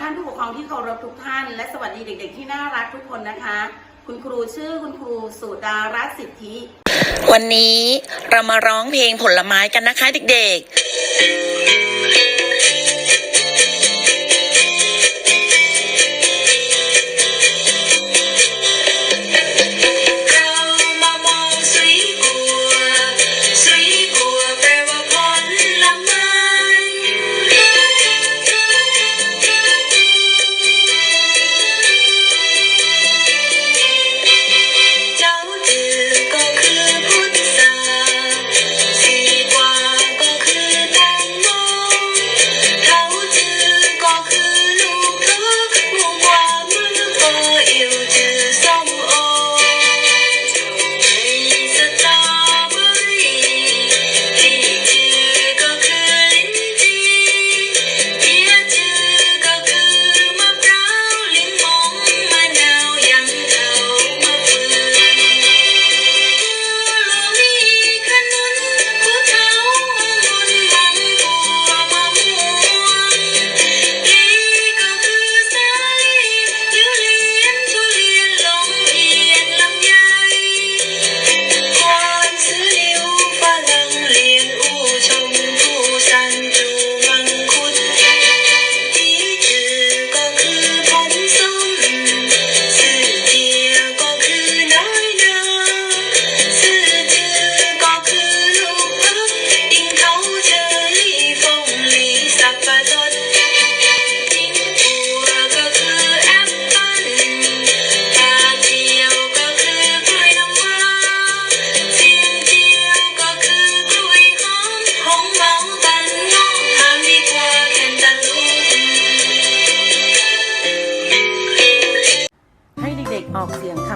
ท่านผู้ปกครองที่เคารพทุกท่าน และสวัสดีเด็ก ๆ ที่น่ารักทุกคนนะคะ คุณครูชื่อคุณครูสุดารัตน์สิทธิ วันนี้เรามาร้องเพลงผลไม้กันนะคะเด็กๆ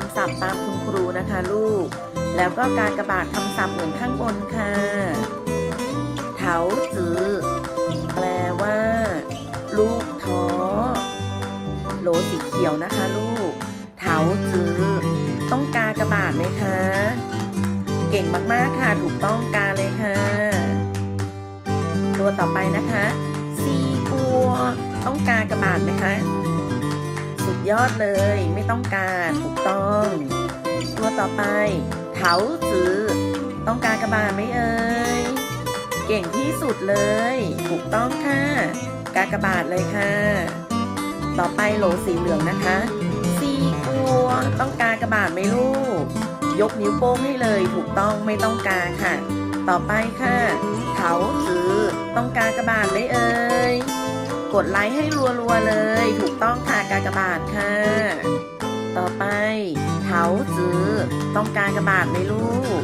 ำศัพท์ตามคุณครูนะคะลูก แล้วก็การกระบาดคำศัพท์เหมือนข้างบนค่ะเถาจือแปลว่า ลูกท้อโหลสีเขียวนะคะลูกเถาจือต้องกากระบาดไหมคะ เก่งมากๆค่ะถูกต้องกาเลยค่ะ ตัวต่อไปนะคะซีกัวต้องกากระบาดไหมคะ ยอดเลย ไม่ต้องการถูกต้อง ตัวต่อไป เถาจือต้องการกระบาดไหมเอ่ยเก่งที่สุดเลย ถูกต้องค่ะ กากบาทเลยค่ะ ต่อไปโหลสีเหลืองนะคะซีกัวต้องการกระบาดไหมลูก ยกนิ้วโป้งให้เลย ถูกต้องไม่ต้องการค่ะ ต่อไปค่ะเถาจือต้องการกระบาดไหมเอ่ย กดไลค์ให้รัวๆเลย ถูกต้องค่ะกากบาทค่ะ ต่อไปเถาจือต้องการกระบาดไหมลูก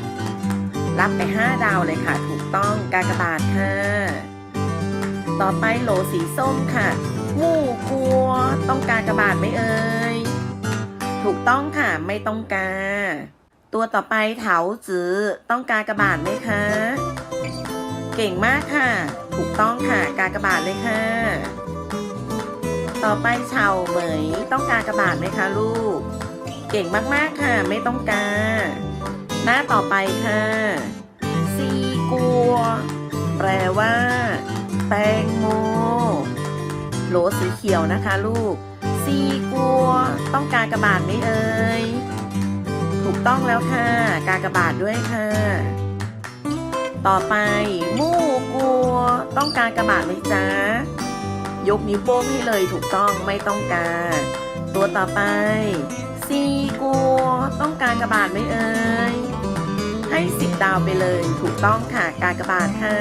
รับไป5ดาวเลยค่ะ ถูกต้องกากบาทค่ะ ต่อไปโหลสีส้มค่ะมู่กลัวต้องการกระบาดไหมเอ่ยถูกต้องค่ะ ไม่ต้องการ ตัวต่อไปเถาจือต้องการกระบาดไหมคะ เก่งมากค่ะ ถูกต้องค่ะ การกระบาทเลยค่ะ ต่อไปเฉาเหมยต้องการกระบาดไหมคะลูก เก่งมากๆค่ะ ไม่ต้องการหน้าต่อไปค่ะซีกัว แปลว่า แตงโมโหลสีเขียวนะคะลูกซีกัว ต้องการกระบาดไหมเอ่ยถูกต้องแล้วค่ะ การกระบาทด้วยค่ะ ต่อไป มู่กัว ต้องการกระบาดไหมจ๊ะ ยกนิ้วโป้งให้เลยถูกต้องไม่ต้องการ ตัวต่อไปซีกัวต้องการกระบาดไหมเอ่ยให้สิบดาวไปเลยถูกต้องค่ะการกระบาดค่ะ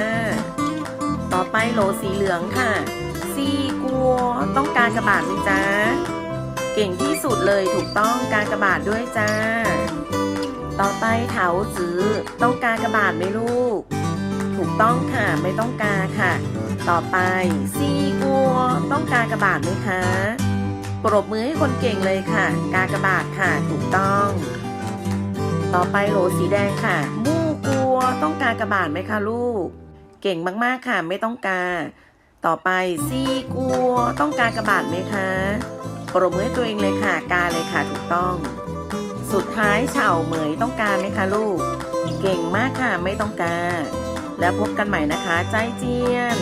ต่อไปโหลสีเหลืองค่ะซีกัวต้องการกระบาดไหมจ๊ะเก่งที่สุดเลยถูกต้องการกระบาดด้วยจ้า ต่อไปเถาจื้อต้องการกระบาดไหมลูก ถูกต้องค่ะไม่ต้องการค่ะ ต่อไปซีกัวต้องการกระบาดไหมคะปรบมือให้คนเก่งเลยค่ะ กากระบาดค่ะถูกต้อง ต่อไปโหลสีแดงค่ะ มู่กัวต้องการกระบาดไหมคะลูก เก่งมากๆค่ะ ไม่ต้องการต่อไปซีกัวต้องการกระบาดไหมคะปรบมือให้ตัวเองเลยค่ะ กาเลยค่ะถูกต้อง สุดท้ายเฉาเหมยต้องการไหมคะลูก เก่งมากค่ะไม่ต้องการ แล้วพบกันใหม่นะคะ ใจเจียน